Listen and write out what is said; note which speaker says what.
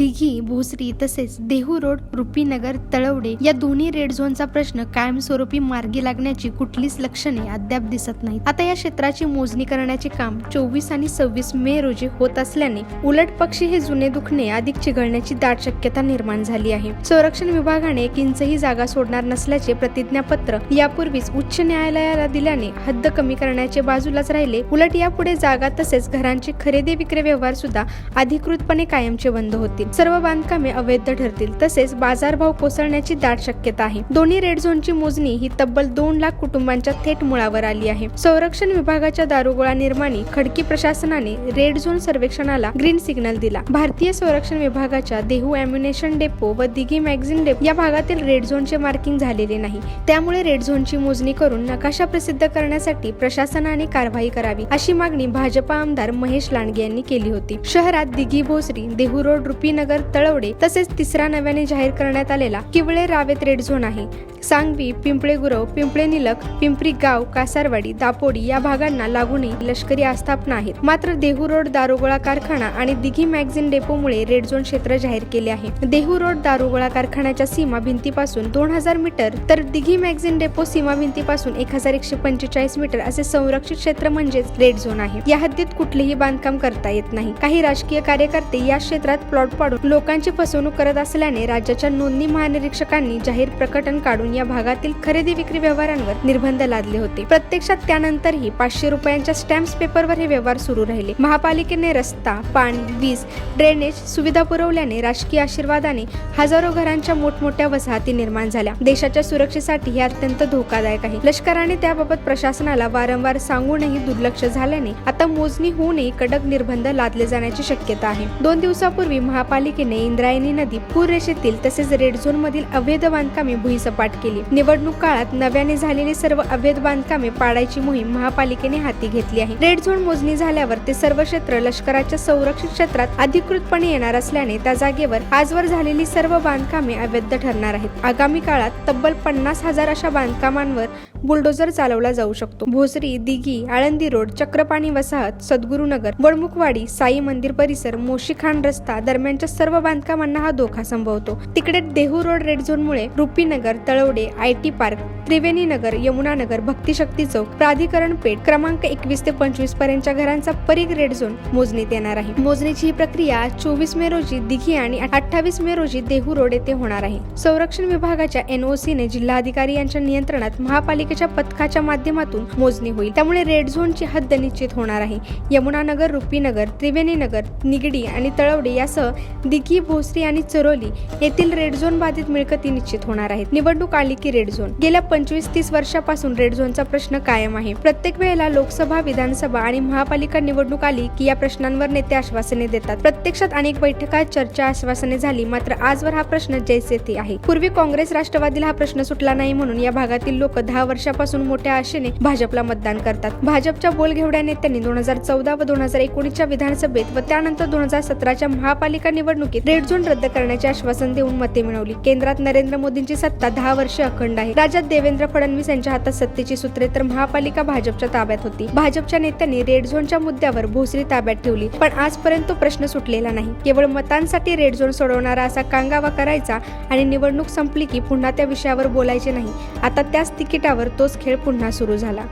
Speaker 1: दिघी भोसरी तसेच देहू रोड रुपीनगर तळवडे या दोन्ही रेड झोनचा प्रश्न कायमस्वरूपी मार्गी लागण्याची कुठलीच लक्षणे अद्याप दिसत नाहीत. आता या क्षेत्राची मोजणी करण्याचे काम चोवीस आणि सव्वीस मे रोजी होत असल्याने उलट पक्षी हे जुने दुखणे अधिक चिघळण्याची दाट शक्यता निर्माण झाली आहे. संरक्षण विभागाने एक इंचही जागा सोडणार नसल्याचे प्रतिज्ञापत्र यापूर्वीच उच्च न्यायालयाला दिल्याने हद्द कमी करण्याचे बाजूलाच राहिले. उलट यापुढे जागा तसेच घरांचे खरेदी विक्री व्यवहार सुद्धा अधिकृतपणे कायमचे बंद होतील. सर्व बांधकामे अवैध ठरतील. तसेच बाजारभाव कोसळण्याची दाट शक्यता आहे. दोन्ही रेड झोनची मोजणी ही तब्बल दोन लाख कुटुंबांच्या थेट मुळावर आली आहे. संरक्षण विभागाच्या दारुगोळा निर्माणी खडकी प्रशासनाने रेड झोन सर्वेक्षणाला ग्रीन सिग्नल दिला. भारतीय संरक्षण विभागाच्या देहू अम्युनेशन डेपो व दिघी मॅगझिन डेपो या भागातील रेड झोनचे मार्किंग झालेले नाही. त्यामुळे रेड झोनची मोजणी करून नकाशा प्रसिद्ध करण्यासाठी प्रशासनाने कारवाई करावी अशी मागणी भाजपा आमदार महेश लांडगे यांनी केली होती. शहरात दिघी भोसरी देहू रोड रुपीनगर तळवडे तसेच तिसरा नव्याने जाहीर करण्यात आलेला किवळे रावेत रेड झोन आहे. सांगवी पिंपळे गुरव पिंपळे निलक पिंपरी गाव कासारवाडी दापोडी या भागांना लागूनही लष्करी आस्थापना आहेत. मात्र देहू रोड दारुगोळा कारखाना आणि दिघी मॅगझिन डेपोमुळे रेड झोन क्षेत्र जाहीर केले आहे. देहू रोड दारुगोळा कारखान्याच्या सीमा भिंतीपासून दोन हजार मीटर तर दिघी मॅगझिन डेपो सीमा भिंतीपासून एक हजार एकशे पंचेचाळीस मीटर असे संरक्षित क्षेत्र म्हणजेच रेड झोन आहे. या हद्दीत कुठलेही बांधकाम करता येत नाही. काही राजकीय कार्यकर्ते या क्षेत्रात प्लॉट पाडून लोकांची फसवणूक करत असल्याने राज्याच्या नोंदणी महानिरीक्षकांनी जाहीर प्रकटन काढून या भागातील खरेदी विक्री व्यवहारांवर निर्बंध लादले होते. प्रत्यक्षात त्यानंतरही पाचशे रुपयांच्या स्टॅम्प पेपरवर हे व्यवहार सुरू राहिले. महापालिकेने रस्ता पाणी वीज ड्रेनेज सुविधा पुरवल्याने राजकीय आशीर्वादाने हजारो घरांच्या मोठमोठ्या वसाहती निर्माण झाल्या. देशाच्या सुरक्षेसाठी हे अत्यंत धोकादायक आहे. लष्कराने त्याबाबत प्रशासनाला वारंवार सांगूनही दुर्लक्ष झाल्याने आता मोजणी होऊनही कडक निर्बंध लादले जाण्याची शक्यता आहे. दोन दिवसापूर्वी महा महापालिकेने इंद्रायणी नदी पूररेषेतील तसेच रेड झोन मधील अवैध बांधकामे भुईसपाट केली. निवडणूक काळात नव्याने झालेली सर्व अवैध बांधकामे पाडायची मोहीम महापालिकेने हाती घेतली आहे. रेड झोन मोजणी झाल्यावर ते सर्व क्षेत्र लष्कराच्या संरक्षित क्षेत्रात अधिकृतपणे येणार असल्याने त्या जागेवर आजवर झालेली सर्व बांधकामे अवैध ठरणार आहेत. आगामी काळात तब्बल पन्नास हजार अशा बांधकामांवर बुलडोजर चालवला जाऊ शकतो. भोसरी दिघी आळंदी रोड चक्रपाणी वसाहत सद्गुरुनगर वडमुखवाडी साई मंदिर परिसर मोशीखान रस्ता दरम्यानच्या सर्व बांधकामांना हा धोका संभवतो. तिकडे Dehu road red झोनमुळे Rupinagar Talwade I T park Triveni Nagar Yamunanagar Bhaktishakti Chowk Pradhikaran पेठ क्रमांक एकवीस ते पंचवीस पर्यंतच्या घरांचा परीघ रेड झोन मोजणीत येणार आहे. मोजणीची ही प्रक्रिया चोवीस मे रोजी दिघी आणि अठ्ठावीस मे रोजी देहू रोड येथे होणार आहे. संरक्षण विभागाच्या एनओसी ने जिल्हाधिकारी यांच्या नियंत्रणात महापालिकेच्या पथकाच्या माध्यमातून मोजणी होईल. त्यामुळे रेड झोनची हद्द निश्चित होणार आहे. यमुनानगर रुपीनगर त्रिवेणी नगर निगडी आणि तळवडे यासह दिघी भोसरी आणि चरोली येथील रेड झोन बाधित मिळकती निश्चित होणार आहेत. निवडणूक आली की रेड झोन. गेल्या पंचवीस तीस वर्षापासून रेड झोनचा प्रश्न कायम आहे. प्रत्येक वेळेला लोकसभा विधानसभा आणि महापालिका निवडणूक आली की या प्रश्नांवर नेते आश्वासने देतात. प्रत्यक्षात अनेक बैठकात चर्चा आश्वासने झाली मात्र आजवर हा प्रश्न जैसे थे आहे. पूर्वी काँग्रेस राष्ट्रवादीला हा प्रश्न सुटला नाही म्हणून या भागातील लोक दहा वर्षापासून मोठ्या आशेने भाजपला मतदान करतात. भाजपच्या बोलघेवड्या नेत्यांनी दोन हजार चौदा व दोन हजार एकोणीसच्या विधानसभेत व त्यानंतर दोन हजार सतराच्या महापालिका निवडणुकीत रेड झोन रद्द करण्याचे आश्वासन देऊन मते मिळवली. केंद्रात नरेंद्र मोदींची सत्ता दहा वर्ष अखंड आहे. राज्यात देवेंद्र फडणवीस यांच्या हातात सत्तेची सूत्रे तर महापालिका भाजपच्या ताब्यात होती. भाजपच्या नेत्यांनी रेड झोनच्या मुद्द्यावर भोसरी ताब्यात ठेवली. पण आजपर्यंत तो प्रश्न सुटलेला नाही. केवळ मतांसाठी रेड झोन सोडवणारा असा कांगावा करायचा आणि निवडणूक संपली की पुन्हा त्या विषयावर बोलायचे नाही. आता त्याच तिकिटावर तोच खेळ पुन्हा सुरू झाला.